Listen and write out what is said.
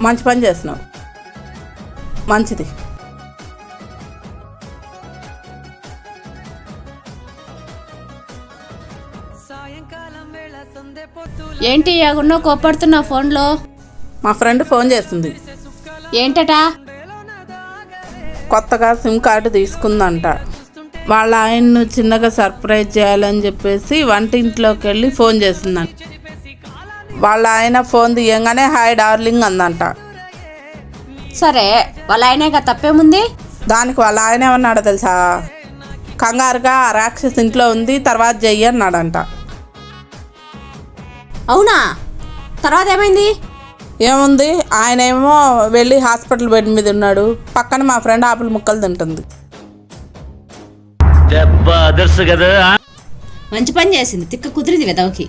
మంచి పని చేస్తున్నావు. మంచిది. ఏంటి యాగున్నో కోపడుతున్నావు ఫోన్లో? మా ఫ్రెండ్ ఫోన్ చేస్తుంది. ఏంటటా? కొత్తగా సిమ్ కార్డు తీసుకుందంట. వాళ్ళ ఆయన్ను చిన్నగా సర్ప్రైజ్ చేయాలని చెప్పేసి వంటింట్లోకి వెళ్ళి ఫోన్ చేసిందంట. వాళ్ళ ఆయన ఫోన్ తీయంగానే హాయ్ డార్లింగ్ అందంట. సరే వాళ్ళ ఆయనే తప్పేముంది? దానికి వాళ్ళ ఆయన ఏమన్నాడో తెలుసా? కంగారుగా ఆ రాక్షస్ ఇంట్లో ఉంది తర్వాత చెయ్యి అన్నాడంట. అవునా? తర్వాత ఏమైంది? ఏముంది? ఆయన ఏమో వెళ్ళి హాస్పిటల్ బెడ్ మీద ఉన్నాడు. పక్కన మా ఫ్రెండ్ ఆపిల్ ముక్కలు తింటుంది. మంచి పని చేసింది. తిక్క కుదిరింది వెదవకి.